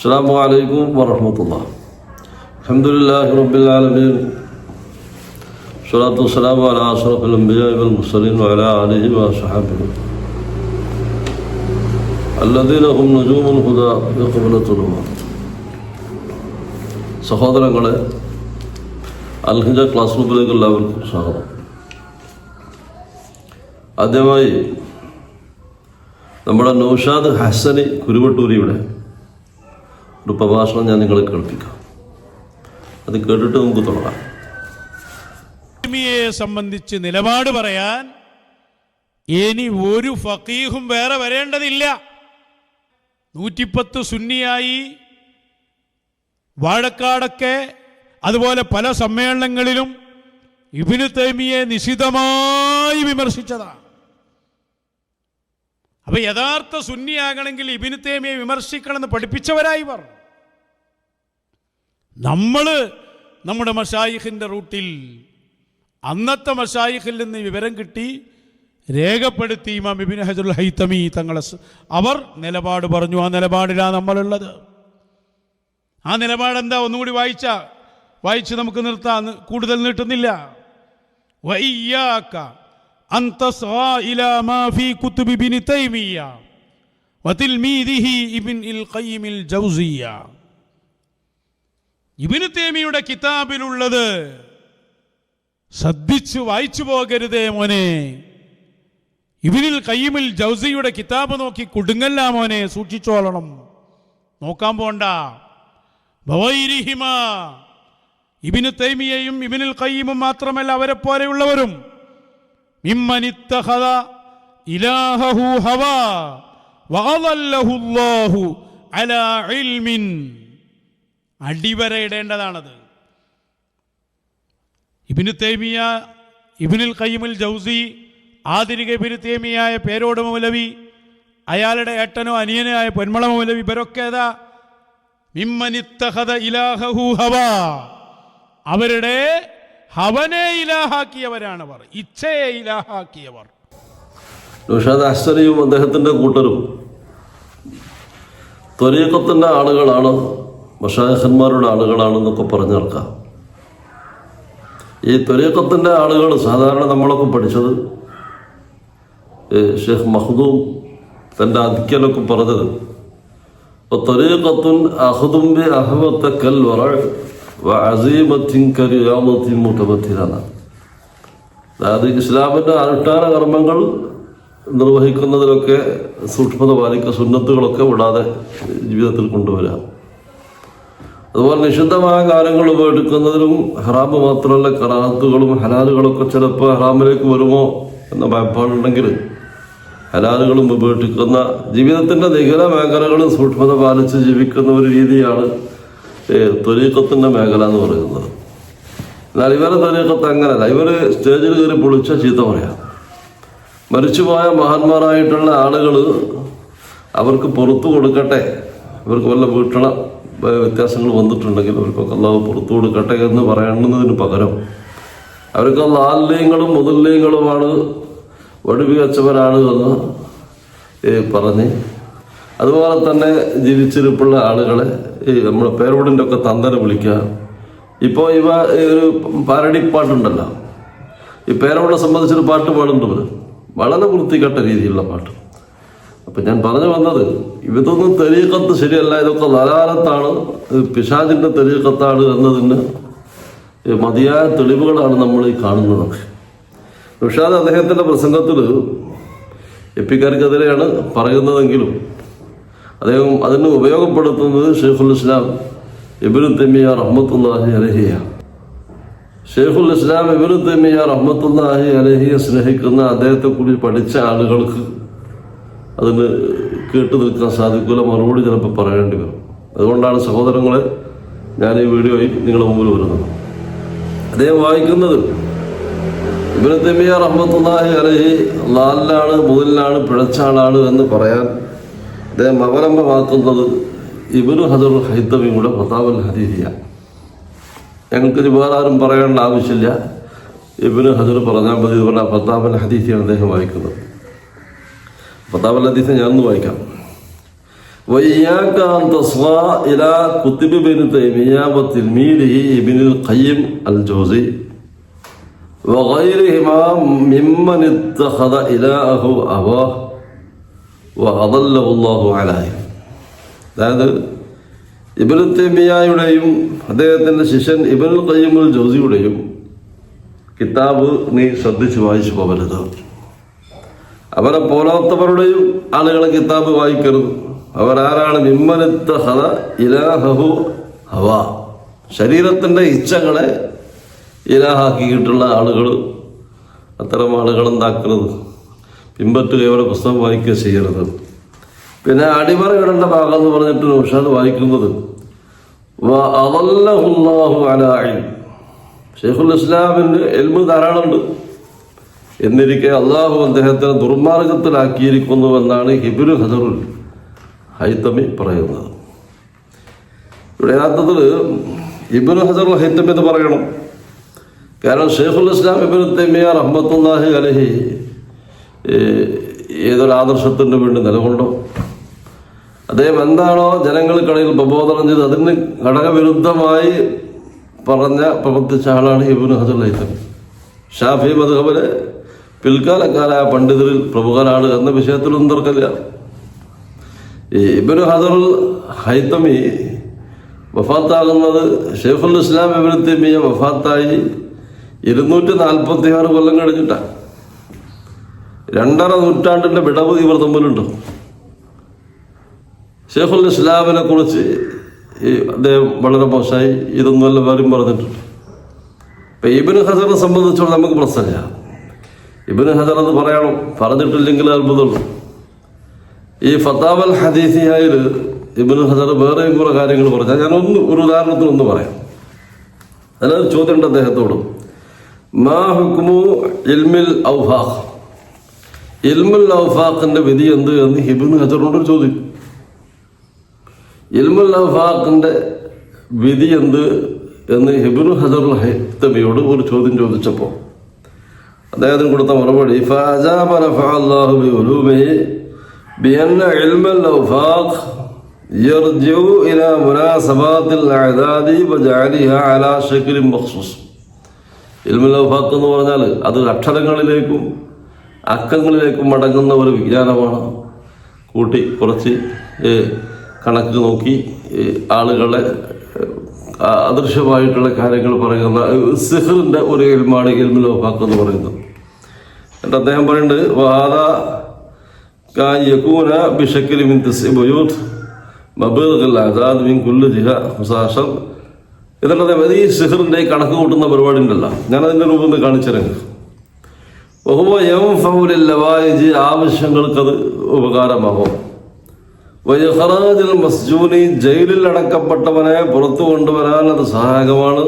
السلام عليكم ورحمة الله الحمد لله رب العالمين الصلاة والسلام على أشرف الأنبياء والمرسلين وعلى آله وصحبه الذين هم نجوم الهدى بقبلة الأمة സഹോദരങ്ങളെ അൽഹിജ ക്ലാസ് റൂമിലേക്ക് എല്ലാവർക്കും സ്വാഗതം ആദ്യമായി നമ്മുടെ നൗഷാദ് ഹസനി കുരുവട്ടൂരിയുടെ ഒരു പ്രഭാഷണം ഞാൻ നിങ്ങളെ കേൾപ്പിക്കാം. അത് കേട്ടിട്ട് നമുക്ക് തുടങ്ങാം. സംബന്ധിച്ച് നിലപാട് പറയാൻ ഇനി ഒരു ഫക്കീഹും വേറെ വരേണ്ടതില്ല. നൂറ്റിപ്പത്ത് സുന്നിയായി വാഴക്കാടൊക്കെ അതുപോലെ പല സമ്മേളനങ്ങളിലും ഇബിന് തൈമിയെ നിശിതമായി വിമർശിച്ചതാണ്. അപ്പൊ യഥാർത്ഥ സുന്നിയാകണമെങ്കിൽ ഇബിന് തൈമിയെ വിമർശിക്കണമെന്ന് പഠിപ്പിച്ചവരായി പറഞ്ഞു നമ്മൾ നമ്മുടെ മഷായിഖിന്റെ റൂട്ടിൽ അന്നത്തെ മഷായിഖിൽ നിന്ന് വിവരം കിട്ടി രേഖപ്പെടുത്തി ഇമാം ഇബിൻ ഹജറുൽ ഹൈത്തമി തങ്ങളെ അവർ നിലപാട് പറഞ്ഞു. ആ നിലപാടിലാണ് നമ്മളുള്ളത്. ആ നിലപാടെന്താ? ഒന്നുകൂടി വായിച്ച വായിച്ച് നമുക്ക് നിർത്താം. കൂടുതൽ നീട്ടുന്നില്ല. വയ്യാക്ക أن تصغى إلى ما في كتب ابن تيمية وتلميذه ابن القيم الجوزية ഇബിന് തേമിയുടെ കിതാബിലുള്ളത് ശ്രദ്ധിച്ചു വായിച്ചു പോകരുതേ മോനെ ഇബിനിൽ കയ്യിമിൽ ജൗസിയുടെ കിതാബ് നോക്കി കുടുങ്ങല്ല മോനെ സൂക്ഷിച്ചോളണം നോക്കാൻ പോണ്ട ബവൈരിഹിമ ഇബിന് തൈമിയയും ഇബിനുൽ കയ്യിമും മാത്രമല്ല അവരെ പോലെയുള്ളവരും വഅളല്ലഹു അല്ലാഹു അലാ ഇൽമിൻ. അടിവരയിടേണ്ടതാണത്. ഇബിന് തേമിയ ഇബിനുൽ കയ്യിമുൽ ജൗസി ആധുനിക ഇബിന് തേമിയായ പേരോട് മൗലവി അയാളുടെ ഏട്ടനോ അനിയനോ ആയ പൊന്മള മൗലവി ഇവരൊക്കെ അവരുടെ ഹവനെ ഇലാഹാക്കിയവരാണ് അവർ. ഇച്ഛയെ ഇലാഹാക്കിയവർ. നൗഷാദ് ഹസനിയും അദ്ദേഹത്തിന്റെ കൂട്ടരും. ത്വരീക്കത്തിന്റെ ആളുകളാണ് മഷാഹന്മാരുടെ ആളുകളാണെന്നൊക്കെ പറഞ്ഞു ഈ ത്വരീക്കത്തിന്റെ ആളുകൾ സാധാരണ നമ്മളൊക്കെ പഠിച്ചത് ഷെയ്ഖ് മഹ്ദൂം തന്റെ അധിക്കലൊക്കെ പറഞ്ഞത്. ത്വരീക്കത്തുൻ അഹദും ബി അഹമത്ത കൽ വറ അതായത് ഇസ്ലാമിന്റെ അനുഷ്ഠാന കർമ്മങ്ങൾ നിർവഹിക്കുന്നതിലൊക്കെ സൂക്ഷ്മത പാലിക്കുക സുന്നത്തുകളൊക്കെ വിടാതെ ജീവിതത്തിൽ കൊണ്ടുവരാം. അതുപോലെ നിഷിദ്ധമായ കാര്യങ്ങൾ ഉപയോഗിക്കുന്നതിലും ഹറാമ് മാത്രമല്ല കറാത്തുകളും ഹലാലുകളൊക്കെ ചിലപ്പോൾ ഹറാമിലേക്ക് വരുമോ എന്ന ഭയപ്പാടുണ്ടെങ്കിൽ ഹലാലുകളും ഉപേക്ഷിക്കുന്ന ജീവിതത്തിന്റെ നിഖില മേഖലകളും സൂക്ഷ്മത പാലിച്ച് ജീവിക്കുന്ന ഒരു രീതിയാണ് തൊരീക്കത്തിന്റെ മേഖല എന്ന് പറയുന്നത്. എന്നാൽ ഇവരെ തൊലീക്കത്ത് അങ്ങനല്ല. ഇവർ സ്റ്റേജിൽ കയറി പൊളിച്ച ചീത്ത പറയാം. മരിച്ചുപോയ മഹാന്മാരായിട്ടുള്ള ആളുകൾ അവർക്ക് പുറത്തു കൊടുക്കട്ടെ. ഇവർക്ക് വല്ല വീട്ടണ വ്യത്യാസങ്ങൾ വന്നിട്ടുണ്ടെങ്കിൽ അവർക്കൊക്കെ അള്ളാഹു പുറത്തു കൊടുക്കട്ടെ എന്ന് പറയുന്നതിന് പകരം അവർക്ക് ലാല്യങ്ങളും മുതല്യങ്ങളുമാണ് വടിവികച്ചവരാണ് എന്ന് പറഞ്ഞ്. അതുപോലെ തന്നെ ജീവിച്ചിരിപ്പുള്ള ആളുകളെ ഈ നമ്മുടെ പേരോടിന്റെ ഒക്കെ തന്തനെ വിളിക്കുക. ഇപ്പോൾ ഇവ ഒരു പാരടിപ്പാട്ടുണ്ടല്ലോ ഈ പേരോടെ സംബന്ധിച്ചൊരു പാട്ട് പാടുന്നുണ്ട് വളരെ വൃത്തികെട്ട രീതിയിലുള്ള പാട്ട്. അപ്പം ഞാൻ പറഞ്ഞു വന്നത് ഇതൊന്നും തെരീക്കത്ത് ശരിയല്ല ഇതൊക്കെ നലാലത്താണ് പിശാചിന്റെ തെരീക്കത്താണ് എന്നതിന് മതിയായ തെളിവുകളാണ് നമ്മൾ ഈ കാണുന്നതൊക്കെ. ഋഷാദ് അദ്ദേഹത്തിന്റെ പ്രസംഗത്തിൽ എപ്പിക്കാർക്കെതിരെയാണ് പറയുന്നതെങ്കിലും അദ്ദേഹം അതിന് ഉപയോഗപ്പെടുത്തുന്നത് ഷെയ്ഖുൽ ഇസ്ലാം ഇബിനു തെമിയ റഹ്മത്തുല്ലാഹി അലഹിയ ഷെയ്ഖുൽ ഇസ്ലാം ഇബിനു തെമിയ റഹ്മത്തുല്ലാഹി അലഹിയെ സ്നേഹിക്കുന്ന കൂടി പഠിച്ച ആളുകൾക്ക് അതിന് കേട്ടു നിൽക്കാൻ സാധിക്കില്ല മറുപടി ചിലപ്പോൾ പറയേണ്ടി വരും. അതുകൊണ്ടാണ് സഹോദരങ്ങളെ ഞാൻ ഈ വീഡിയോയിൽ നിങ്ങളുടെ മുമ്പിൽ വരുന്നത്. അദ്ദേഹം വായിക്കുന്നത് ഇബിനു തെമിയ റഹ്മത്തുല്ലാഹി അലഹി ലാലിലാണ് മുതലിലാണ് പിഴച്ച ആളാണ് എന്ന് പറയാൻ അദ്ദേഹം അവലംബമാക്കുന്നത് ഇബിനു ഹജർ ഹൈത്തമിയുടെ ഫതാവൽ ഹദീദിയ ഞങ്ങൾക്ക് വേറെ ആരും പറയേണ്ട ആവശ്യമില്ല ഇബിന് ഹജർ പറഞ്ഞാൽ മതി എന്ന് പറഞ്ഞാൽ ഫതാവൽ ഹദീസിയാണ് അദ്ദേഹം വായിക്കുന്നത് ഫതാവൽ ഹദീസ് ഞാനൊന്ന് വായിക്കാം وإياك أن تصغى إلى كتب ابن تيمية وتلميذه ابن القيم الجوزي وغيرهما ممن اتخذ إلهه أباه അതായത് ഇബിൻ തേമിയായുടെയും അദ്ദേഹത്തിന്റെ ശിഷ്യൻ ഇബിൻ കയ്യമുൽ ജോസിയുടെയും കിതാബ് നീ ശ്രദ്ധിച്ച് വായിച്ചു പോകരുത്. അവരെ പോലാത്തവരുടെയും ആളുകളെ കിതാബ് വായിക്കരുത്. അവരാരാണ്? മിമ്മനത്ത ഹത ഇലാഹു ഹവ. ശരീരത്തിന്റെ ഇച്ഛകളെ ഇലാഹാക്കിയിട്ടുള്ള ആളുകൾ അത്തരം ആളുകൾ എന്താക്കരുത് പിൻപറ്റുകയോടെ പുസ്തകം വായിക്കുക ചെയ്യരുത്. പിന്നെ അടിമറയിടേണ്ട ഭാഗം എന്ന് പറഞ്ഞിട്ട് നൗഷാദ് വായിക്കുന്നത്. ഷെയ്ഖുൽ ഇസ്ലാമിന് എൽമ് ധാരാളമുണ്ട്. എന്നിരിക്കെ അള്ളാഹു അദ്ദേഹത്തിനെ ദുർമാർഗത്തിലാക്കിയിരിക്കുന്നു എന്നാണ് ഹസറുൽ ഹൈത്തമി പറയുന്നത്. ഇവിടെ യഥാർത്ഥത്തിൽ ഇബിനു ഹസറുൽ ഹൈത്തമി എന്ന് പറയണം. കാരണം ഷെയ്ഖുൽ ഇസ്ലാം ഇബിനു തെമിയ റഹ്മത്തുല്ലാഹി അലഹി ഏതൊരു ആദർശത്തിന് വേണ്ടി നിലകൊണ്ടോ അദ്ദേഹം എന്താണോ ജനങ്ങൾക്കിടയിൽ പ്രബോധനം ചെയ്ത് അതിന് ഘടകവിരുദ്ധമായി പറഞ്ഞ പ്രവർത്തിച്ച ആളാണ് ഇബിന് ഹജറുൽ ലൈസൻ ഷാഫി മധുഹബര് പിൽക്കാലക്കാരായ പണ്ഡിതരിൽ പ്രമുഖരാണ് എന്ന വിഷയത്തിലൊന്നും തർക്കമില്ല. ഇബിന് ഹദറുൽ ഹൈത്തമി വഫാത്താകുന്നത് ഷെയ്ഫുൽ ഇസ്ലാം ഇബിനു തെമിയ വഫാത്തായി ഇരുന്നൂറ്റി നാൽപ്പത്തി ആറ് കൊല്ലം കഴിഞ്ഞിട്ടാണ്. രണ്ടര നൂറ്റാണ്ടിന്റെ വിടവ് ഇവർ തമ്മിലുണ്ട്. ഷെയ്ഖുൽ ഇസ്ലാമിനെ കുറിച്ച് ഈ അദ്ദേഹം വളരെ മോശമായി ഇതൊന്നുമല്ല വേറെയും പറഞ്ഞിട്ടുണ്ട്. ഇപ്പൊ ഇബിന് ഹസറിനെ സംബന്ധിച്ചോളം നമുക്ക് പ്രശ്നമില്ല. ഇബിന് ഹസർ എന്ന് പറയണം പറഞ്ഞിട്ടില്ലെങ്കിൽ അത്ഭുതമുള്ളൂ. ഈ ഫത്താബൽ ഹദീസിയായിൽ ഇബിന് ഹസർ വേറെയും കുറെ കാര്യങ്ങൾ പറഞ്ഞാൽ ഞാൻ ഒന്ന് ഒരു ഉദാഹരണത്തിന് ഒന്ന് പറയാം. അതിനൊരു ചോദ്യമുണ്ട് അദ്ദേഹത്തോട്. മാ ഹുക്മു ഇൽമിൽ ഔഫാഖ് എൽമുൽ ഔഫാഖിന്റെ വിധി എന്ത് എന്ന് ഹിബിൻ ഹജറിനോട് ചോദ്യം. എൽമുൽ ഔഫാഖിന്റെ വിധി എന്ത് എന്ന് ഹിബിൻ ഹജർ ഹൈത്തമിയോട് ഒരു ചോദ്യം ചോദിച്ചപ്പോൾ അദ്ദേഹത്തിന് കൊടുത്ത മറുപടി എന്ന് പറഞ്ഞാൽ അത് അക്ഷരങ്ങളിലേക്കും അക്കങ്ങളിലേക്കും മടങ്ങുന്ന ഒരു വിജ്ഞാനമാണ്. കൂട്ടി കുറച്ച് കണക്ക് നോക്കി ആളുകളെ അദൃശ്യമായിട്ടുള്ള കാര്യങ്ങൾ പറയുന്ന സിഹറിന്റെ ഒരു എൽമാണ് ഇൽമുൽ ഔഫാഖ് എന്ന് പറയുന്നത്. എന്നിട്ട് അദ്ദേഹം പറയുന്നുണ്ട് വാദ കായൂര ബിഷക്കിൽ മിൻ തസ്ഇ ബുയൂത്ത് മബീഗൽ അസാദ് മിൻ കുല്ലി ജിഹ മുസാഷർ. എന്നിട്ട് അദ്ദേഹം ഈ സിഹറിന്റെ കണക്ക് കൂട്ടുന്ന പരിപാടി ഉണ്ടല്ലോ ഞാനതിന്റെ രൂപം ഒന്ന് ബഹുവ യംഫൗലിൽ ലവായിജ് ആവശ്യങ്ങൾക്കത് ഉപകാരമാകും വയഹറാജിൽ മസ്ജൂനി ജയിലിൽ അടക്കപ്പെട്ടവനെ പുറത്തു കൊണ്ടുവരാൻ അത് സഹായകമാണ്.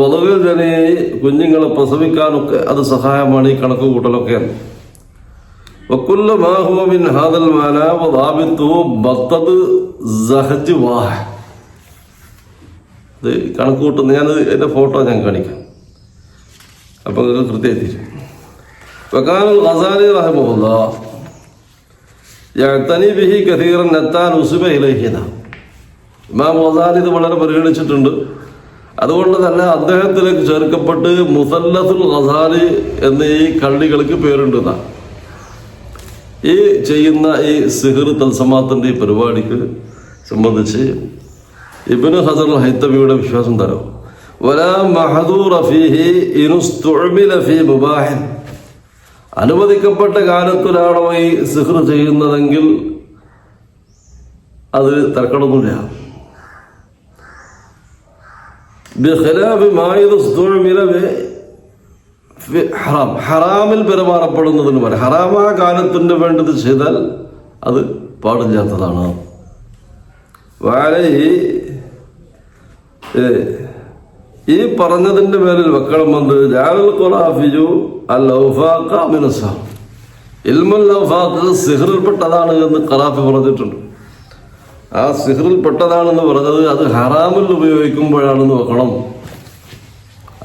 വധുവിൽ തന്നെ കുഞ്ഞുങ്ങളെ പ്രസവിക്കാനൊക്കെ അത് സഹായമാണ് ഈ കണക്ക് കൂട്ടലൊക്കെ വക്കുല്ല ഹാദൽ വാഹ. കൂട്ടുന്ന ഞാനത് എന്റെ ഫോട്ടോ ഞാൻ കാണിക്കാം. അപ്പം കൃത്യമായി തീരും الغزالي رحمه الله يعتني به كثيرا ഇത് വളരെ പരിഗണിച്ചിട്ടുണ്ട്. അതുകൊണ്ട് തന്നെ അദ്ദേഹത്തിലേക്ക് ചേർക്കപ്പെട്ട് മുസല്ലസുൽ ഖസാലി എന്ന ഈ കള്ളികൾക്ക് പേരുണ്ട് ഈ ചെയ്യുന്ന ഈ സിഹിർ തൽസമാത്തിന്റെ ഈ പരിപാടിക്ക് സംബന്ധിച്ച് ഇബ്നു ഹസർ ഹൈത്തബിയുടെ വിശ്വാസം തരാം. വലാ അനുവദിക്കപ്പെട്ട കാലത്തിലാണോ ഈ സിഹ്ർ ചെയ്യുന്നതെങ്കിൽ അത് തർക്കണമൊന്നുമില്ല ഹറാം. ഹറാമിൽ പെരുമാറപ്പെടുന്നതിന് പോലെ ഹറാമാ കാലത്തിന് വേണ്ടത് ചെയ്താൽ അത് പാടില്ലാത്തതാണ്. ഏ, ഈ പറഞ്ഞതിന്റെ പേരിൽ വെക്കണം വന്ന് ഔഫാഖ് സിഹറിൽപ്പെട്ടതാണ് എന്ന് ഖറാഫി പറഞ്ഞിട്ടുണ്ട്. ആ സിഹറിൽപ്പെട്ടതാണെന്ന് പറഞ്ഞത് അത് ഹറാമിൽ ഉപയോഗിക്കുമ്പോഴാണെന്ന് വെക്കണം.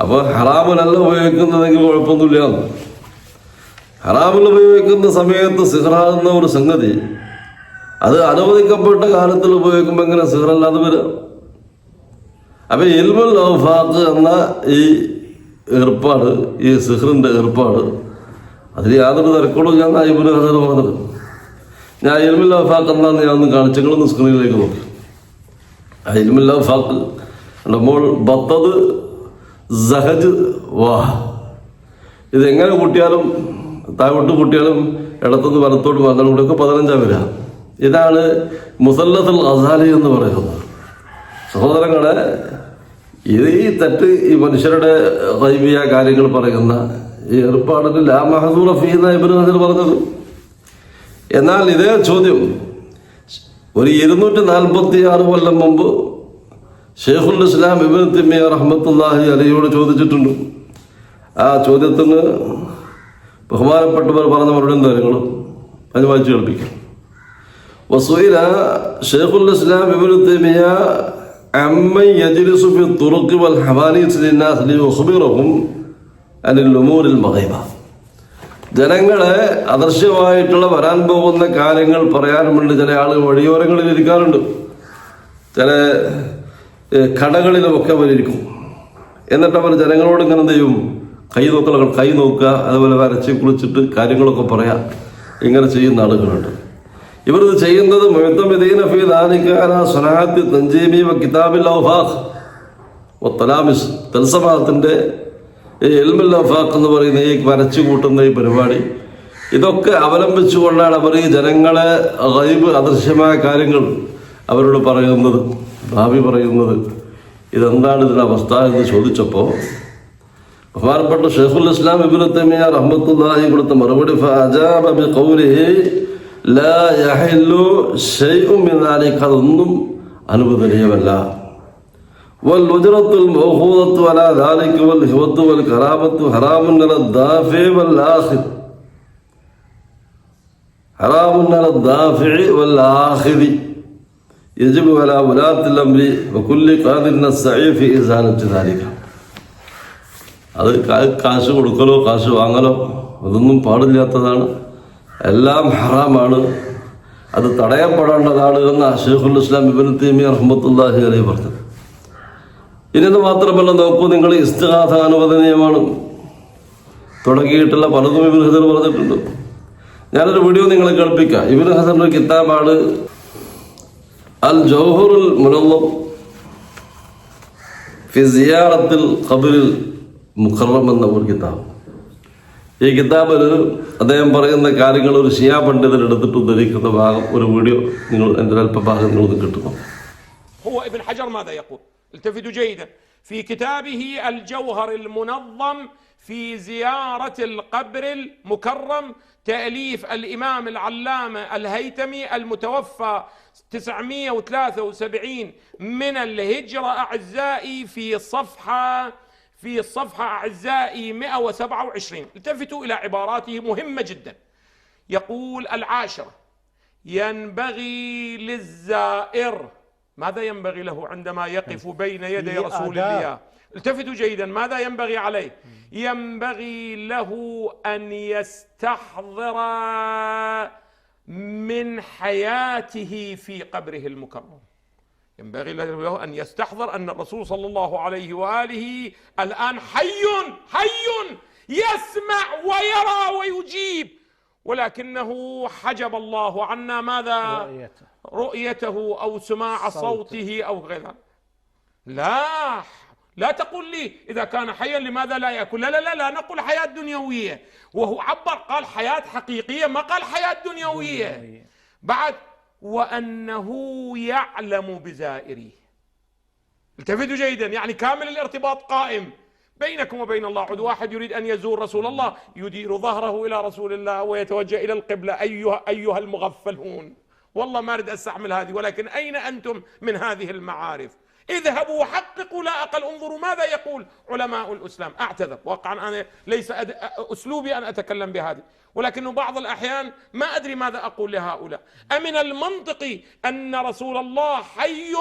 അപ്പോൾ ഹറാമിലല്ല ഉപയോഗിക്കുന്നതെങ്കിൽ കുഴപ്പമൊന്നുമില്ല. ഹറാമിൽ ഉപയോഗിക്കുന്ന സമയത്ത് സിഹറാകുന്ന ഒരു സംഗതി. അത് അനുവദിക്കപ്പെട്ട കാലത്തിൽ ഉപയോഗിക്കുമ്പോൾ എങ്ങനെ സിഹറല്ലാതെ വരിക? അപ്പൊ ഇൽമുൽ ഔഫാഖ് എന്ന ഈ ഏർപ്പാട് ഈ സിഹറിന്റെ ഏർപ്പാട് അതിൽ യാതൊരു തിരക്കോടും ഞാൻ ഇബുൽ ഹസർ പറഞ്ഞത് ഞാൻ ഇൽമുൽ ഔഫാഖ് എന്താന്ന് ഞാൻ ഒന്ന് കാണിച്ചു നിങ്ങളൊന്ന് സ്ക്രീനിലേക്ക് നോക്കി. ആ ഇൽമുൽ ഔഫാഖ് നമ്മൾ ബത്തത് സഹജ് വാഹ്. ഇതെങ്ങനെ കൂട്ടിയാലും താഴോട്ട് കൂട്ടിയാലും ഇടത്തുനിന്ന് വലത്തോട്ട് വന്നാലും കൂടെ ഒക്കെ പതിനഞ്ചാം വരിക. ഇതാണ് മുസല്ലത്തുൽ അസാലി എന്ന് പറയുന്നത്. സഹോദരങ്ങളെ ഇത് ഈ തെറ്റ് ഈ മനുഷ്യരുടെ റൈവിയ കാര്യങ്ങൾ പറയുന്ന ഈ ഏർപ്പാടിന് ലാ മഹദൂർ ഫീന്ന ഇബ്നു ഹസർ പറഞ്ഞത്. എന്നാൽ ഇതേ ചോദ്യം ഒരു ഇരുന്നൂറ്റി നാൽപ്പത്തി ആറ് കൊല്ലം മുമ്പ് ഷെയ്ഖുൽ ഇസ്ലാം ഇബിൻ തിമ്മിയ റഹ്മത്തുല്ലാഹി അലിയോട് ചോദിച്ചിട്ടുണ്ട്. ആ ചോദ്യത്തിന് ബഹുമാനപ്പെട്ടവർ പറഞ്ഞ മറുപടി കാര്യങ്ങളും അത് വായിച്ചു കേൾപ്പിക്കാം. വസൂല ഷെയ്ഖുൽ ഇസ്ലാം ഇബിൻ തിമ്മിയ عمن يجلس في الطرق والحوانيت للناس ليخبرهم عن الأمور المغيبة ജനങ്ങളെ അദൃശ്യമായിട്ടുള്ള വരാൻ പോകുന്ന കാര്യങ്ങൾ പറയാനുമുണ്ട് ചില ആളുകൾ വഴിയോരങ്ങളിൽ ഇരിക്കാറുണ്ട് ചില ഏഹ്, കടകളിലുമൊക്കെ അവരിയ്ക്കും എന്നിട്ട് അവർ ജനങ്ങളോട് ഇങ്ങനെ എന്ത് ചെയ്യും കൈ നോക്കല കൈ നോക്കുക അതുപോലെ വരച്ച് കുളിച്ചിട്ട് കാര്യങ്ങളൊക്കെ പറയാം ഇങ്ങനെ ചെയ്യുന്ന ആളുകളുണ്ട് ഇവരിത് ചെയ്യുന്നത് മുഴുത്തമിദീന ഫീ വ കിതാബിൽ ഔഫാഖ്. ഔഫാഖ് എന്ന് പറയുന്ന ഈ വരച്ചു കൂട്ടുന്ന ഈ പരിപാടി. ഇതൊക്കെ അവലംബിച്ചുകൊണ്ടാണ് അവർ ഈ ജനങ്ങളെ ഗൈബ് അദൃശ്യമായ കാര്യങ്ങൾ അവരോട് പറയുന്നത് ഭാവി പറയുന്നത്. ഇതെന്താണ് ഇതിന്റെ അവസ്ഥ എന്ന് ചോദിച്ചപ്പോൾ ബഹുമാനപ്പെട്ട ഷെയ്ഖുൽ ഇസ്ലാം ഇബുൽ തൈമിയ റഹ്മത്തുള്ളാഹി കൊടുത്ത മറുപടി ലാ യഹില്ലു ശൈഉം മിൻ ദാലിക അതൊന്നും അനുവദനീയമല്ല والأجرة الموخوذة على ذلك والهوة والكرامة حرام على الدافع والآخذ حرام على الدافع والآخذ يجب على ولاة الأمر وكل قادر السعي في إزالة ذلك അത് കാ- കാശ് കൊടുക്കലോ കാശ് വാങ്ങലോ അതൊന്നും പാടില്ലാത്തതാണ് എല്ലാം ഹറാമാണ്. അത് തടയപ്പെടേണ്ടതാണ് എന്ന് ഷെയ്ഖുൽ ഇസ്ലാം ഇബിൻ തീമി റഹ്മത്തുല്ലാഹി അലൈഹി പറഞ്ഞത് ഇനി അത് മാത്രമല്ല നോക്കൂ നിങ്ങൾ ഇസ്തിഹാസ അനുവദനീയമാണ്. തുടങ്ങിയിട്ടുള്ള പലതും ഇബിൻ ഹസർ പറഞ്ഞിട്ടുണ്ട്. ഞാനൊരു വീഡിയോ നിങ്ങളെ കേൾപ്പിക്കാം. ഇബിൻ ഹസറിന്റെ കിതാബാണ് അൽ ജൗഹറുൽ മുനവം ഫിസിയാറത്തിൽ സിയാറത്തിൽ ഖബറിൽ മുഖറം എന്ന ഒരു കിതാബ്. ഈ കിതാബിൽ അദ്ദേഹം പറയുന്ന കാര്യങ്ങൾ ഒരു ഷിയാ പണ്ഡിതൻ എടുത്തിട്ട് ഉദ്ധരിക്കുന്ന ഭാഗം ഒരു വീഡിയോ നിങ്ങൾ എൻ്റെ അല്പഭാഗം നിങ്ങൾക്ക് കിട്ടുന്നു هو ابن حجر ماذا يقول التفتوا جيدا في كتابه الجوهر المنظم في زيارة القبر المكرم تأليف الإمام العلامة الهيتمي المتوفى 973 من الهجرة أعزائي في صفحة في الصفحة أعزائي 127 التفتوا إلى عباراته مهمة جدا. يقول العاشرة ينبغي للزائر ماذا ينبغي له عندما يقف بين يدي رسول. الله؟ التفتوا جيدا ماذا ينبغي عليه؟ ينبغي له أن يستحضر من حياته في قبره المكرم. ينبغي له أن يستحضر أن الرسول صلى الله عليه وآله الآن حي حي يسمع ويرى ويجيب. ولكنه حجب الله عنا ماذا؟ رؤيته. رؤيته أو سماع صوته. أو غير ذلك لا لا تقول لي إذا كان حيا لماذا لا يأكل؟ لا لا لا, لا نقول حياة دنيوية. وهو عبر قال حياة حقيقية ما قال حياة دنيوية. بعد وأنه يعلم بزائريه. التفتوا جيدا يعني كامل الارتباط قائم. بينكم وبين الله عد واحد يريد أن يزور رسول الله يدير ظهره إلى رسول الله ويتوجه إلى القبلة. أيها أيها المغفلون. والله ما أريد استعمل هذه ولكن أين أنتم من هذه المعارف؟ اذهبوا وحققوا لا أقل. انظروا ماذا يقول علماء الإسلام. أعتذر. واقعا أنا ليس أد... أسلوبي أن أتكلم بهذه. ولكنه بعض الأحيان ما أدري ماذا أقول لهؤلاء. أمن المنطقي أن رسول الله حي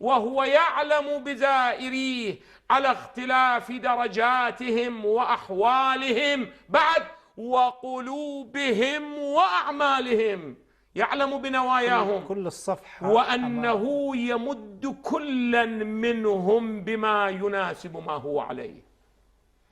وهو يعلم بزائريه على اختلاف درجاتهم وأحوالهم بعد وقلوبهم وأعمالهم. يعلم بنواياهم كل الصفحة وأنه يمد كلا منهم بما يناسب ما هو عليه.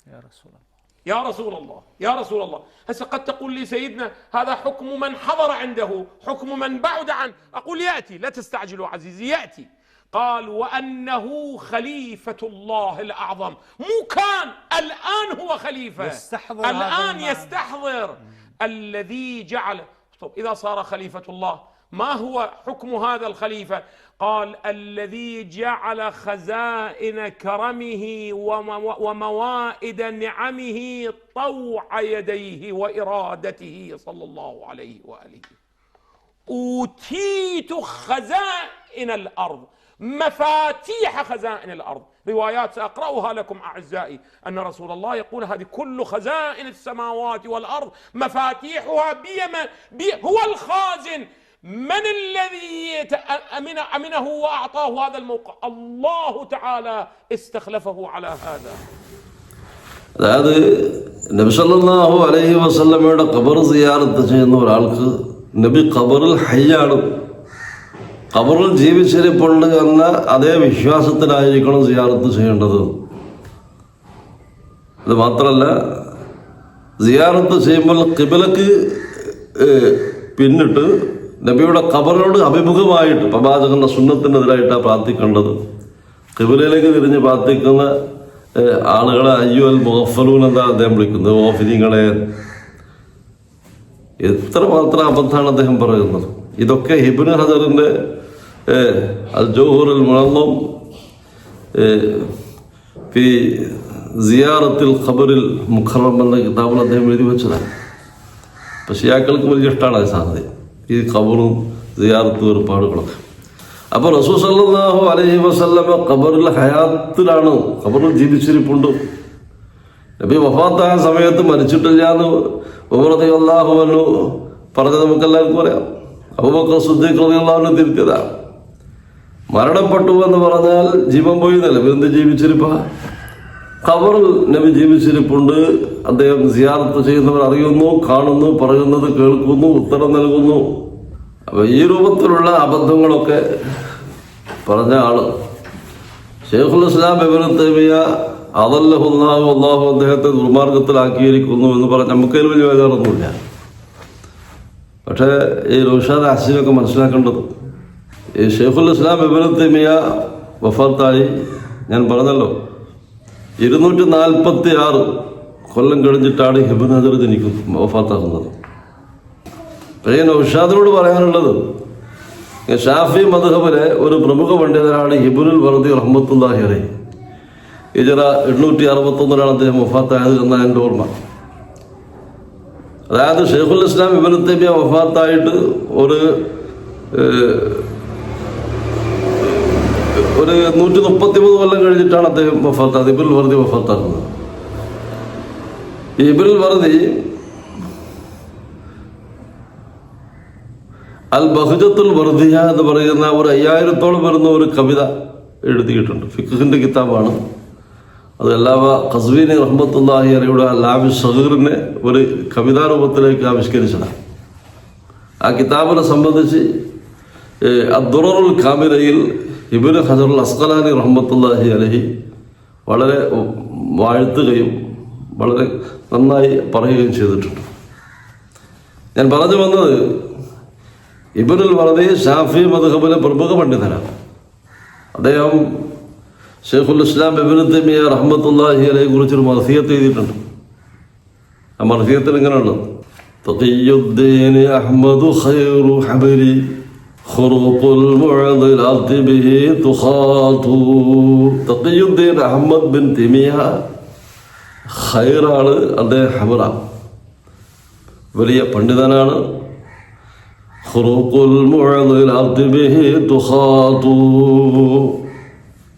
يا رسول الله. يا رسول الله يا رسول الله. هسه قد تقول لي سيدنا هذا حكم من حضر عنده حكم من بعد عنه. أقول يأتي لا تستعجلوا عزيزي يأتي. قال وأنه خليفة الله الأعظم. مو كان الآن هو خليفة. يستحضر الآن. يستحضر. الذي جعل طب إذا صار خليفة الله ما هو حكم هذا الخليفة؟ قال الذي جعل خزائن كرمه ومو- وموائد نعمه طوع يديه وإرادته صلى الله عليه وآله. أوتيت خزائن الأرض. مفاتيح خزائن الأرض روايات سأقرأها لكم أعزائي أن رسول الله يقول هذه كل خزائن السماوات والأرض مفاتيحها بيمن بي هو الخازن من الذي ت- أمن أمنه وأعطاه هذا الموقع الله تعالى استخلفه على هذا അതായത് നബിസല്ലാഹു അലൈഹി വസല്ലമയുടെ ഖബർ സിയാറത്ത് ചെയ്യുന്ന ഒരാൾക്ക് നബി ഖബറിൽ ഹയ്യാണ് ഖബറിൽ ജീവിച്ചിരിപ്പുണ്ട് എന്ന അതേ വിശ്വാസത്തിലായിരിക്കണം സിയാറത്ത് ചെയ്യേണ്ടത്. അത് മാത്രമല്ല സിയാറത്ത് ചെയ്യുമ്പോൾ കിബിലക്ക് പിന്നിട്ട് നബിയുടെ കബറിനോട് അഭിമുഖമായിട്ട് പ്രവാചകന്റെ സുന്നത്തിനെതിരായിട്ടാണ് പ്രാർത്ഥിക്കേണ്ടത്. കിബിലയിലേക്ക് തിരിഞ്ഞ് പ്രാർത്ഥിക്കുന്ന ആളുകളെ ആളുകളെ അയ്യുൽ മുഹഫലൂൻ എന്താ അദ്ദേഹം വിളിക്കുന്നത് ഓഫിനിങ്ങളെ എത്ര മാത്രം അബദ്ധമാണ് അദ്ദേഹം പറയുന്നത്. ഇതൊക്കെ ഹിബിന് ഹജറിന്റെ ജോഹുറുൽ മുഴങ്ങും ഫി സിയാറത്തിൽ ഖബറിൽ മുഖറം എന്ന കിതാബിൽ അദ്ദേഹം എഴുതി വെച്ചതാണ്. പക്ഷേ ഷിയാക്കൾക്ക് വലിയ ഇഷ്ടമാണ് അത് സാധ്യത. ഈ ഖബറും സിയാറത്തും ഏർപ്പാടുകളൊക്കെ. അപ്പോൾ റസൂൽ സല്ലല്ലാഹു അലൈഹി വസല്ലമ ഖബറിൽ ഹയാത്തിലാണ് ഖബറിൽ ജീവിച്ചിരിപ്പുണ്ട്. നബി വഫാത്തായ സമയത്ത് മരിച്ചിട്ടില്ല എന്ന് ഉമറതി അള്ളാഹുവനു പറഞ്ഞത് നമുക്കെല്ലാവർക്കും അറിയാം. അബൂബക്കർ സുദ്ദീഖ് റളിയല്ലാഹു തിരുത്തിയതാണ്. മരണപ്പെട്ടു എന്ന് പറഞ്ഞാൽ ജീവൻ പോയി എന്നല്ല എന്ത് ജീവിച്ചിരിപ്പ? ഖബറിൽ നബി ജീവിച്ചിരിപ്പുണ്ട്. അദ്ദേഹം സിയാർത്ത് ചെയ്യുന്നവർ അറിയുന്നു കാണുന്നു പറയുന്നത് കേൾക്കുന്നു ഉത്തരം നൽകുന്നു. അപ്പൊ ഈ രൂപത്തിലുള്ള അബദ്ധങ്ങളൊക്കെ പറഞ്ഞ ആൾ. ഷെയ്ഖുൽ ഇസ്ലാം ഇബ്നു തൈമിയ അതല്ലഹുല്ലാഹു അള്ളാഹു അദ്ദേഹത്തെ ദുർമാർഗത്തിലാക്കിയിരിക്കുന്നു എന്ന് പറഞ്ഞ് നമുക്കതിൽ വലിയ വേദനൊന്നുമില്ല പക്ഷേ ഈ റുഷാദ് അസിനൊക്കെ മനസ്സിലാക്കേണ്ടത് ഈ ഷെയ്ഖുൽ ഇസ്ലാം ഇബ്നു തൈമിയ വഫാത്തായി. ഞാൻ പറഞ്ഞല്ലോ ഇരുന്നൂറ്റി നാൽപ്പത്തി ആറ് കൊല്ലം കഴിഞ്ഞിട്ടാണ് ഹിബിൻ ഹജർ ജനിക്കും വഫാത്താകുന്നത്. പക്ഷേ നൗഷാദിനോട് പറയാനുള്ളത് ഷാഫി മധുഹബിലെ ഒരു പ്രമുഖ പണ്ഡിതനാണ് ഹിബുനുൽ വർദി റഹ്മത്തുല്ലാഹി അലൈ ഇജറ എണ്ണൂറ്റി അറുപത്തൊന്നിലാണ് അദ്ദേഹം വഫാത്തായത് എന്നാണ് എന്റെ ഓർമ്മ. അതായത് ഷെയ്ഖുൽ ഇസ്ലാം ഇബനു തൈമിയ വഫാത്തായിട്ട് ഒരു ഒരു നൂറ്റി മുപ്പത്തി മൂന്ന് കൊല്ലം കഴിഞ്ഞിട്ടാണ് അദ്ദേഹം വഫാത്താത് ഇബുൽ വർദി വഫാത്താക്കുന്നത്. ഇബുൽ വർദി അൽ ബഹുജത്തുൽ വർദിയ എന്ന് പറയുന്ന ഒരു അയ്യായിരത്തോളം വരുന്ന ഒരു കവിത എഴുതിയിട്ടുണ്ട്. ഫിഖിന്റെ കിതാബാണ്. അത് ഖസ്വീനി റഹ്മത്തുല്ലാഹി അലയുടെ ലാബി ഷഹീറിനെ ഒരു കവിതാ രൂപത്തിലേക്ക് ആവിഷ്കരിച്ചതാണ്. ആ കിതാബിനെ സംബന്ധിച്ച് അബ്ദുറുൽ അദ്ദുററുൽ കാമിലയിൽ ഇബിന് ഹജറുൽ അസ്കലാനി റഹ്മത്തുല്ലാഹി അലഹി വളരെ വാഴ്ത്തുകയും വളരെ നന്നായി പറയുകയും ചെയ്തിട്ടുണ്ട്. ഞാൻ പറഞ്ഞു വന്നത് ഇബിനുൽ വറദി ഷാഫി മധുഹബിലെ പ്രമുഖ പണ്ഡിതനാണ്. അദ്ദേഹം ഷെയ്ഖുൽ ഇസ്ലാം ഇബിനു തൈമിയ റഹ്മത്തുല്ലാഹി അലയെ കുറിച്ചൊരു മർസിയത്ത് എഴുതിയിട്ടുണ്ട്. ആ മർസിയത്തിൽ ഇങ്ങനെയുള്ളത് അഹ്മദു ഖൈറു ഹബരി خروق المعضلات به تخاط തഖിയുദ്ദീൻ അഹമ്മദ് ബിൻ തിമിയ ഖൈറാണ് അദ്ദേഹം ഹബറ വലിയ പണ്ഡിതനാണ് خروق المعضلات به تخاط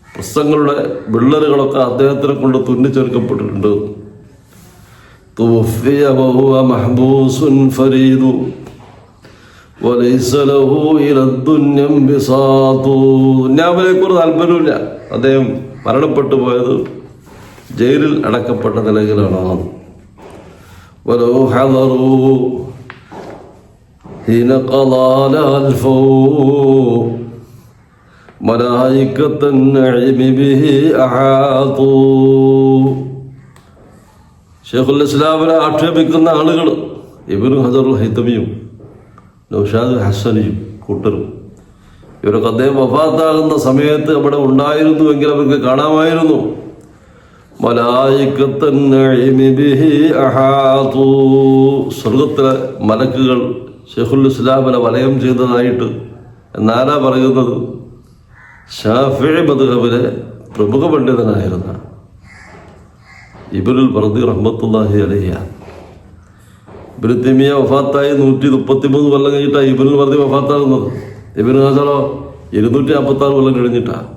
പ്രസംഗങ്ങളുടെ വിള്ളലുകളൊക്കെ അദ്ദേഹത്തിനെ കൊണ്ട് തുന്നിച്ചേർക്കപ്പെട്ടിട്ടുണ്ട് توفي وهو محبوس فريد ദുന്യാവിനെ കുറിച്ച് താല്പര്യമില്ല. അദ്ദേഹം മരണപ്പെട്ടു പോയത് ജയിലിൽ അടക്കപ്പെട്ട നിലയിലാണ്. ഷെയ്ഖുൽ ഇസ്ലാമിനെ ആക്ഷേപിക്കുന്ന ആളുകൾ ഇവരും ഹജറുൽ ഹൈത്തമിയും നൗഷാദ് ഹസ്സനിയും കൂട്ടരും. ഇവരൊക്കെ അദ്ദേഹം വഫാത്താകുന്ന സമയത്ത് അവിടെ ഉണ്ടായിരുന്നുവെങ്കിൽ അവർക്ക് കാണാമായിരുന്നു. സ്വർഗത്തിലെ മലക്കുകൾ ഷെയ്ഖുൽ ഇസ്ലാമിനെ വലയം ചെയ്തതായിട്ട് എന്നാരാ പറയുന്നത്? ഷാഫി മധുഹബിലെ പ്രമുഖ പണ്ഡിതനായിരുന്ന ഇബുൽ പറദി റഹ്മത്തുല്ലാഹി അലഹിയ ഇബിന് തിമിയ വഫാത്തായി നൂറ്റി മുപ്പത്തി മൂന്ന് കൊല്ലം കഴിഞ്ഞിട്ടാണ് ഇബനുൽ പറദി വഫാത്താകുന്നത് ഇബിന് ഹസറോ ഇരുന്നൂറ്റി നാൽപ്പത്തി ആറ് കൊല്ലം കഴിഞ്ഞിട്ടാണ്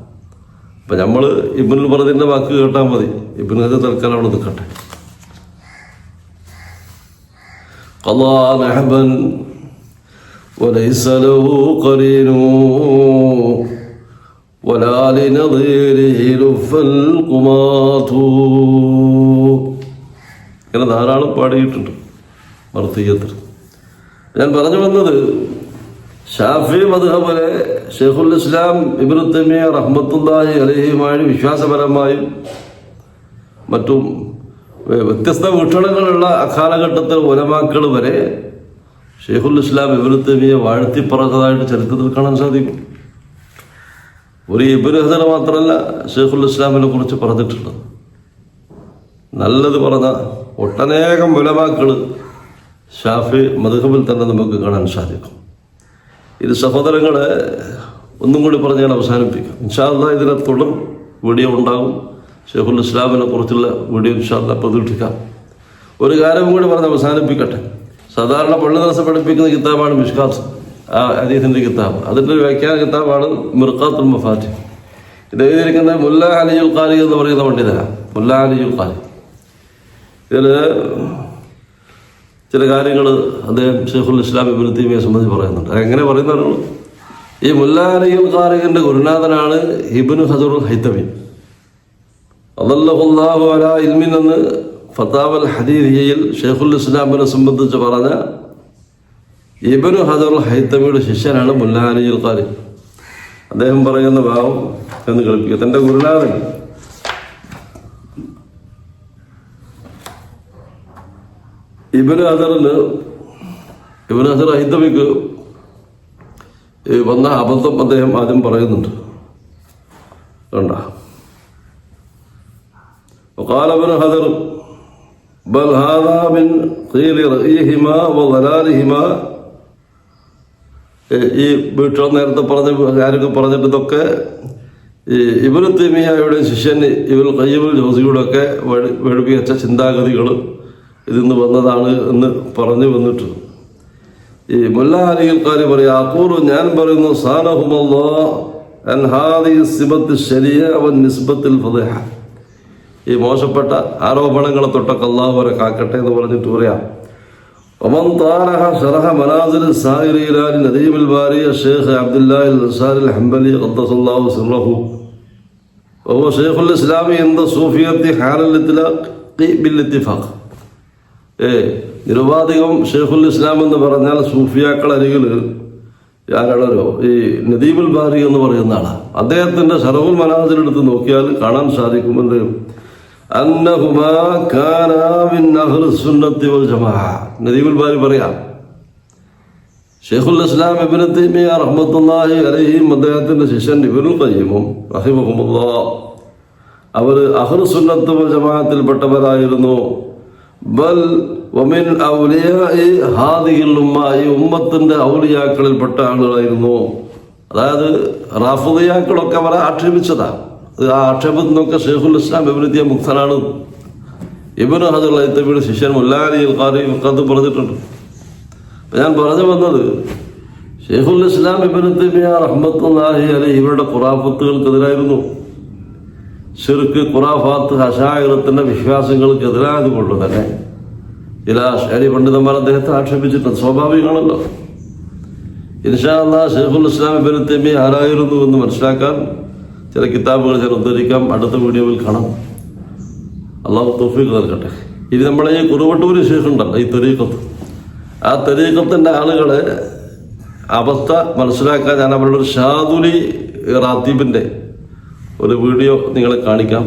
അപ്പം നമ്മൾ ഇബനുൽ പറദിൻ്റെ വാക്ക് കേട്ടാൽ മതി ഇബിന് ഹസർ തൽക്കാലം അവിടെ നിൽക്കട്ടെ قضى نحبا وليس له قرين ولا لنظيره لف القماط ഇങ്ങനെ ധാരാളം പാടിയിട്ടുണ്ട് മർത്തീയത്തിൽ ഞാൻ പറഞ്ഞു വന്നത് ഷാഫി മധുഹബലെ ഷെയ്ഖുൽ ഇസ്ലാം ഇബ്രുത്തമിയ തമിയ റഹ്മത്തുല്ലാഹി അലഹിയുമായി വിശ്വാസപരമായും മറ്റും വ്യത്യസ്ത വീക്ഷണങ്ങളുള്ള അക്കാലഘട്ടത്തിൽ ഒലമാക്കൾ വരെ ഷെയ്ഖുൽ ഇസ്ലാം ഇബ്രുത്തമിയെ തമിയെ വാഴ്ത്തി ചരിത്രത്തിൽ കാണാൻ സാധിക്കും. ഒരു ഇബ്രഹദർ മാത്രമല്ല ഷെയ്ഖുൽ ഇസ്ലാമിനെ കുറിച്ച് പറഞ്ഞിട്ടുണ്ട് നല്ലത് പറഞ്ഞ ഒട്ടനേകം ഉലമാക്കൾ ഷാഫി മധുഹബിൽ തന്നെ നമുക്ക് കാണാൻ സാധിക്കും. ഇത് സഹോദരങ്ങളെ ഒന്നും കൂടി പറഞ്ഞ് ഞാൻ അവസാനിപ്പിക്കാം. ഇൻഷാല്ല ഇതിനെ തുടർ വീഡിയോ ഉണ്ടാകും ഷെയ്ഖുൽ ഇസ്ലാമിനെ കുറിച്ചുള്ള വീഡിയോ ഇൻഷാല്ല പ്രതീക്ഷിക്കാം. ഒരു കാര്യം കൂടി പറഞ്ഞ് അവസാനിപ്പിക്കട്ടെ. സാധാരണ പള്ളി ദിവസം പഠിപ്പിക്കുന്ന കിതാബാണ് മിഷ്കാസ് അദ്ദേഹത്തിന്റെ കിതാബ്. അതിന്റെ ഒരു വ്യാഖ്യാന കിതാബാണ് മിർക്കാത്തുൽ മഫാറ്റി ഇത് എഴുതിയിരിക്കുന്നത് മുല്ല അലിയുൽ ഖാലി എന്ന് പറയുന്ന പണ്ഡിതനാണ്. മുല്ല അലിയുൽ ഖാലി. ഇതിൽ ചില കാര്യങ്ങൾ അദ്ദേഹം ഷെയ്ഖുൽ ഇസ്ലാം ഇബിൻ തീമിയെ സംബന്ധിച്ച് പറയുന്നുണ്ട്. എങ്ങനെ പറയുന്നതാണ് ഈ മുല്ല അലിയുൽ ഖാലിഖിന്റെ ഗുരുനാഥനാണ് ഇബിനു ഹജറുൽ ഹൈത്തമി അതല്ലാഹു അല ഇൽമിൻ എന്ന് ഫത്താവൽ ഹദീദിയയിൽ ഷെയ്ഖുൽ ഇസ്ലാമിനെ സംബന്ധിച്ച് പറഞ്ഞ ഇബിനു ഹജറുൽ ഹൈത്തമിയുടെ ശിഷ്യനാണ് മുല്ല അലിയുൽ അദ്ദേഹം പറയുന്ന ഭാവം എന്ന് കേൾപ്പിക്കുക. തന്റെ ഗുരുനാഥൻ ഇബന് ഹസറിന് ഇബന് ഹസർ ഹൈത്തമിക്ക് ഈ വന്ന അബദ്ധം അദ്ദേഹം ആദ്യം പറയുന്നുണ്ട് കണ്ട وقال ابن حجر بل هذا من قيل رأيهما وضلالهما ഈ വീട്ടിൽ നേരത്തെ പറഞ്ഞ കാര്യമൊക്കെ പറഞ്ഞിട്ട് ഇതൊക്കെ ഈ ഇബനു തെമിയായുടെ ശിഷ്യൻ ഇവൽ കയ്യബുൽ ജോസിയുടെ ഒക്കെ വെടിപ്പിച്ച ചിന്താഗതികൾ ഇതിന്ന് വന്നതാണ് എന്ന് പറഞ്ഞു വന്നിട്ട് ഈ മുല്ല അലികൾക്കാർ പറയാം അക്കൂറു ഞാൻ പറയുന്നു സാനഹുമല്ലോ അൻഹാദി സിബത്ത് ശരിയ അവൻ നിസ്ബത്തിൽ ഫതഹ ഈ മോശപ്പെട്ട ആരോപണങ്ങളെ തൊട്ടൊക്കെ അള്ളാഹു വരെ കാക്കട്ടെ എന്ന് പറഞ്ഞിട്ട് പറയാം ومن طارح شرح منازل السائر إلى نديم الباري الشيخ عبد الله الأنصاري الحنبلي قدس الله سره وهو شيخ الإسلام عند الصوفية حال الإطلاق بالاتفاق ഏ നിരുപാധികം ഷെയ്ഖുൽ ഇസ്ലാം എന്ന് പറഞ്ഞാൽ സൂഫിയാക്കൾ അരികിൽ ആരാണല്ലോ ഈ നദീബുൽ ബാരി എന്ന് പറയുന്ന ആളാണ് അദ്ദേഹത്തിന്റെ ഷറഫുൽ മനാസിലെടുത്ത് നോക്കിയാൽ കാണാൻ അഹ്ലി സുന്നത്തി നദീബുൽ ബാരി പറയാം ഷെയ്ഖുൽ ഇസ്ലാം ഇബ്നു തൈമിയ റഹ്മത്തുള്ളാഹി അലൈഹിം അദ്ദേഹത്തിന്റെ ശിഷ്യൻ ഇബിനുൽ കയ്യമും റഹിമഹുമുല്ലാഹ് അവർ അഹ്ലു സുന്നത്ത് വൽ ജമാഅത്തിൽപ്പെട്ടവരായിരുന്നു. ബൽ ഒമിൻ ഹാദിഹിൽ ഉമ്മ ഈ ഉമ്മത്തിന്റെ ഔലിയാക്കളിൽപ്പെട്ട ആളുകളായിരുന്നു. അതായത് റാഫുദിയാക്കളൊക്കെ അവരെ ആക്ഷേപിച്ചതാണ് ആ ആക്ഷേപത്തിൽ നിന്നൊക്കെ ഷെയ്ഖുൽ ഇസ്ലാം ഇബിനെത്തിയ മുക്തനാണ് ഇബിന് ഹജർ ശിഷ്യൻ മുല്ലാലി ഖാരി കത്ത് പറഞ്ഞിട്ടുണ്ട്. ഞാൻ പറഞ്ഞു വന്നത് ഷെയ്ഖുൽ ഇസ്ലാം ഇബിന് തൈമിയ അലി ഇവരുടെ ഖുറാഫത്തുകൾക്കെതിരായിരുന്നു. ഷിർക്ക് ഖുറാഫാത്ത് അഷായിറത്തിന്റെ വിശ്വാസങ്ങൾക്കെതിരായത് കൊണ്ട് തന്നെ ചില ശരി പണ്ഡിതന്മാർ അദ്ദേഹത്തെ ആക്ഷേപിച്ചിട്ടുണ്ട്. സ്വാഭാവികമാണല്ലോ. ഇൻഷാല്ല ഷെയ്ഖുൽ ഇസ്ലാം തെമി ആരായിരുന്നു എന്ന് മനസ്സിലാക്കാൻ ചില കിതാബുകൾ ചില ഉദ്ധരിക്കാം. അടുത്ത വീഡിയോയിൽ കാണാം. അള്ളാഹു തോഫീക്ക് നൽകട്ടെ. ഇനി നമ്മളെ ഈ കുറുവട്ടൂര് ശേഷം ഉണ്ടല്ലോ ഈ തെരീക്കത്ത്. ആ തെരീക്കത്തിന്റെ ആളുകളെ അവസ്ഥ മനസ്സിലാക്കാൻ ഞാൻ അവരുടെ ഒരു ഷാദുലി റാത്തീബിന്റെ ഒരു വീഡിയോ നിങ്ങളെ കാണിക്കാം.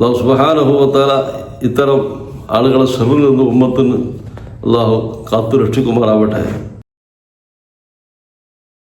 അള്ളാഹു സുബാനുഭവത്താല ഇത്തരം ആളുകളെ ഷെറിൽ നിന്ന് ഉമ്മത്തിന് അള്ളാഹു കാത്തു രക്ഷിക്കുമാറാവട്ടെ